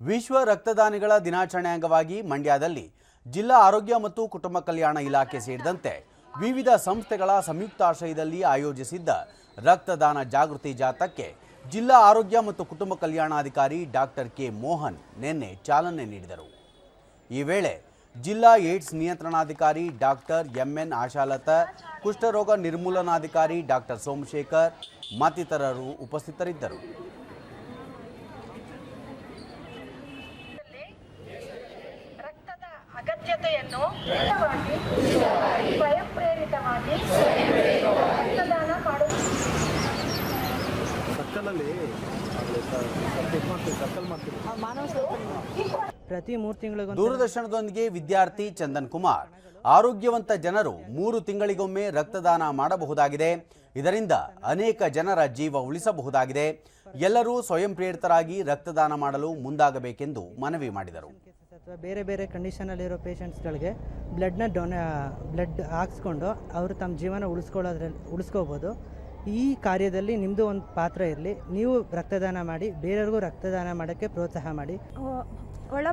ವಿಶ್ವ ರಕ್ತದಾನಿಗಳ ದಿನಾಚರಣೆ ಅಂಗವಾಗಿ ಮಂಡ್ಯದಲ್ಲಿ ಜಿಲ್ಲಾ ಆರೋಗ್ಯ ಮತ್ತು ಕುಟುಂಬ ಕಲ್ಯಾಣ ಇಲಾಖೆ ಸೇರಿದಂತೆ ವಿವಿಧ ಸಂಸ್ಥೆಗಳ ಸಂಯುಕ್ತಾಶ್ರಯದಲ್ಲಿ ಆಯೋಜಿಸಿದ್ದ ರಕ್ತದಾನ ಜಾಗೃತಿ ಜಾಥಾಕ್ಕೆ ಜಿಲ್ಲಾ ಆರೋಗ್ಯ ಮತ್ತು ಕುಟುಂಬ ಕಲ್ಯಾಣಾಧಿಕಾರಿ ಡಾಕ್ಟರ್ ಕೆ ಮೋಹನ್ ನಿನ್ನೆ ಚಾಲನೆ ನೀಡಿದರು. ಈ ವೇಳೆ ಜಿಲ್ಲಾ ಏಡ್ಸ್ ನಿಯಂತ್ರಣಾಧಿಕಾರಿ ಡಾಕ್ಟರ್ ಎಂಎನ್ ಆಶಾಲತ, ಕುಷ್ಠರೋಗ ನಿರ್ಮೂಲನಾಧಿಕಾರಿ ಡಾಕ್ಟರ್ ಸೋಮಶೇಖರ್ ಮತ್ತಿತರರು ಉಪಸ್ಥಿತರಿದ್ದರು ರಕ್ತದ ನೇರವಾಗಿ, ಸ್ವಯಂ ಪ್ರೇರಿತವಾಗಿ ರಕ್ತದಾನ ಪ್ರತಿ ಮೂರು ತಿಂಗಳ ದೂರದರ್ಶನದೊಂದಿಗೆ ವಿದ್ಯಾರ್ಥಿ ಚಂದನ್ ಕುಮಾರ್. ಆರೋಗ್ಯವಂತ ಜನರು ಮೂರು ತಿಂಗಳಿಗೊಮ್ಮೆ ರಕ್ತದಾನ ಮಾಡಬಹುದಾಗಿದೆ. ಇದರಿಂದ ಅನೇಕ ಜನರ ಜೀವ ಉಳಿಸಬಹುದಾಗಿದೆ. ಎಲ್ಲರೂ ಸ್ವಯಂ ಪ್ರೇರಿತರಾಗಿ ರಕ್ತದಾನ ಮಾಡಲು ಮುಂದಾಗಬೇಕೆಂದು ಮನವಿ ಮಾಡಿದರು. ಅಥವಾ ಬೇರೆ ಬೇರೆ ಕಂಡೀಷನಲ್ಲಿರೋ ಪೇಷಂಟ್ಸ್ಗಳಿಗೆ ಬ್ಲಡ್ನ ಡೊನೇ ಬ್ಲಡ್ ಹಾಕ್ಸ್ಕೊಂಡು ಅವರು ತಮ್ಮ ಜೀವನ ಉಳಿಸ್ಕೊಳ್ಳೋದ್ರಲ್ಲಿ ಉಳಿಸ್ಕೋಬೋದು. ಈ ಕಾರ್ಯದಲ್ಲಿ ನಿಮ್ಮದು ಒಂದು ಪಾತ್ರ ಇರಲಿ. ನೀವು ರಕ್ತದಾನ ಮಾಡಿ ಬೇರೆಯವ್ರಿಗೂ ರಕ್ತದಾನ ಮಾಡೋಕ್ಕೆ ಪ್ರೋತ್ಸಾಹ ಮಾಡಿ.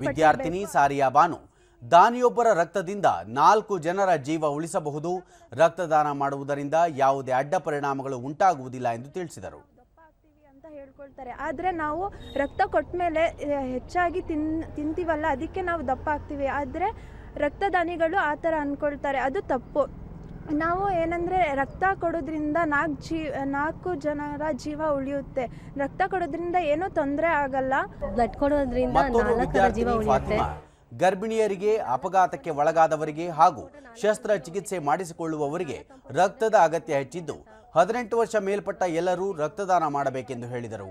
ವಿದ್ಯಾರ್ಥಿನಿ ಸಾರಿಯಾ ಬಾನು ದಾನಿಯೊಬ್ಬರ ರಕ್ತದಿಂದ ನಾಲ್ಕು ಜನರ ಜೀವ ಉಳಿಸಬಹುದು. ರಕ್ತದಾನ ಮಾಡುವುದರಿಂದ ಯಾವುದೇ ಅಡ್ಡ ಪರಿಣಾಮಗಳು ಉಂಟಾಗುವುದಿಲ್ಲ ಎಂದು ತಿಳಿಸಿದರು. ಹೇಳ್ಕೊಳ್ತಾರೆ. ಆದರೆ ನಾವು ರಕ್ತ ಕೊಟ್ಟ ಮೇಲೆ ಹೆಚ್ಚಾಗಿ ತಿನ್ ತಿಂತೀವಲ್ಲ ಅದಕ್ಕೆ ನಾವು ದಪ್ಪ ಆಗ್ತೀವಿ. ಆದರೆ ರಕ್ತದಾನಿಗಳು ಆ ಥರ ಅಂದ್ಕೊಳ್ತಾರೆ ಅದು ತಪ್ಪು. ನಾವು ಏನಂದರೆ ರಕ್ತ ಕೊಡೋದ್ರಿಂದ ನಾಲ್ಕು ಜೀ ನಾಲ್ಕು ಜನರ ಜೀವ ಉಳಿಯುತ್ತೆ. ರಕ್ತ ಕೊಡೋದ್ರಿಂದ ಏನೂ ತೊಂದರೆ ಆಗಲ್ಲ. ಬ್ಲಡ್ ಕೊಡೋದ್ರಿಂದ ಮತ್ತೋರ್ವ ನಾಲ್ಕರ ಜೀವ ಉಳಿಯುತ್ತೆ. ಗರ್ಭಿಣಿಯರಿಗೆ ಅಪಘಾತಕ್ಕೆ ಒಳಗಾದವರಿಗೆ ಹಾಗೂ ಶಸ್ತ್ರಚಿಕಿತ್ಸೆ ಮಾಡಿಸಿಕೊಳ್ಳುವವರಿಗೆ ರಕ್ತದ ಅಗತ್ಯ ಹೆಚ್ಚಿದ್ದು. ಹದಿನೆಂಟು ವರ್ಷ ಮೇಲ್ಪಟ್ಟ ಎಲ್ಲರೂ ರಕ್ತದಾನ ಮಾಡಬೇಕೆಂದು ಹೇಳಿದರು.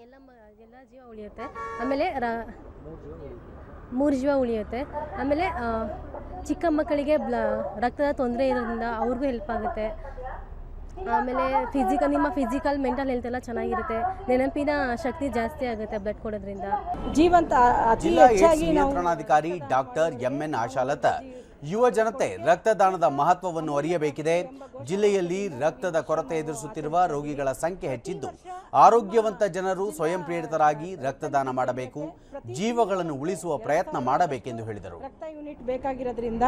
ಎಲ್ಲ ಮ- ಎಲ್ಲ ಜೀವ ಉಳಿಯುತ್ತೆ. ಆಮೇಲೆ ರ ಮೂರು ಜೀವ ಉಳಿಯುತ್ತೆ. ಆಮೇಲೆ ಚಿಕ್ಕ ಮಕ್ಕಳಿಗೆ ಬ್ಲ ರಕ್ತದ ತೊಂದರೆ ಇರೋದ್ರಿಂದ ಅವ್ರಿಗೂ ಹೆಲ್ಪ್ ಆಗುತ್ತೆ. ಆಮೇಲೆ ಫಿಸಿಕಲ್ ನಿಮ್ಮ ಫಿಸಿಕಲ್ ಮೆಂಟಲ್ ಹೆಲ್ತ್ ಎಲ್ಲ ಚೆನ್ನಾಗಿರುತ್ತೆ. ನೆನಪಿನ ಶಕ್ತಿ ಜಾಸ್ತಿ ಆಗುತ್ತೆ ಬ್ಲಡ್ ಕೊಡೋದ್ರಿಂದ. ಜೀವಂತ ಅತಿ ಜಿಲ್ಲಾ ಏಡ್ಸ್ ನಿಯಂತ್ರಣಾಧಿಕಾರಿ ಡಾಕ್ಟರ್ ಎಂಎನ್ ಆಶಾಲತ ಯುವ ಜನತೆ ರಕ್ತದಾನದ ಮಹತ್ವವನ್ನು ಅರಿಯಬೇಕಿದೆ. ಜಿಲ್ಲೆಯಲ್ಲಿ ರಕ್ತದ ಕೊರತೆ ಎದುರಿಸುತ್ತಿರುವ ರೋಗಿಗಳ ಸಂಖ್ಯೆ ಹೆಚ್ಚಿದ್ದು, ಆರೋಗ್ಯವಂತ ಜನರು ಸ್ವಯಂ ಪ್ರೇರಿತರಾಗಿ ರಕ್ತದಾನ ಮಾಡಬೇಕು, ಜೀವಗಳನ್ನು ಉಳಿಸುವ ಪ್ರಯತ್ನ ಮಾಡಬೇಕೆಂದು ಹೇಳಿದರು. ರಕ್ತ ಯೂನಿಟ್ ಬೇಕಾಗಿರೋದ್ರಿಂದ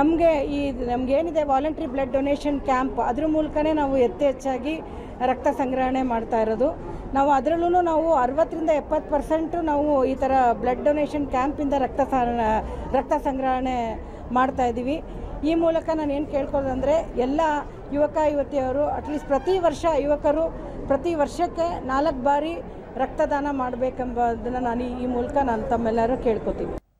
ನಮಗೆ ಈ ನಮಗೇನಿದೆ ವಾಲಂಟ್ರಿ ಬ್ಲಡ್ ಡೊನೇಷನ್ ಕ್ಯಾಂಪ್, ಅದ್ರ ಮೂಲಕನೇ ನಾವು ಹೆಚ್ಚು ಹೆಚ್ಚಾಗಿ ರಕ್ತ ಸಂಗ್ರಹಣೆ ಮಾಡ್ತಾ ಇರೋದು. ನಾವು ಅದರಲ್ಲೂ ನಾವು ಅರವತ್ತರಿಂದ ಎಪ್ಪತ್ತು ಪರ್ಸೆಂಟು ನಾವು ಈ ಥರ ಬ್ಲಡ್ ಡೊನೇಷನ್ ಕ್ಯಾಂಪಿಂದ ರಕ್ತ ರಕ್ತ ಸಂಗ್ರಹಣೆ ಮಾಡ್ತಾ ಇದ್ದೀವಿ. ಈ ಮೂಲಕ ನಾನು ಏನು ಕೇಳ್ಕೊಳ್ಳೋದಂದರೆ ಎಲ್ಲ ಯುವಕ, ಯುವತಿಯರು ಅಟ್ಲೀಸ್ಟ್ ಪ್ರತಿ ವರ್ಷ ಯುವಕರು ಪ್ರತಿ ವರ್ಷಕ್ಕೆ ನಾಲ್ಕು ಬಾರಿ ರಕ್ತದಾನ ಮಾಡಬೇಕೆಂಬುದನ್ನು ನಾನು ಈ ಮೂಲಕ ನಾನು ತಮ್ಮೆಲ್ಲರೂ ಕೇಳ್ಕೊತೀವಿ.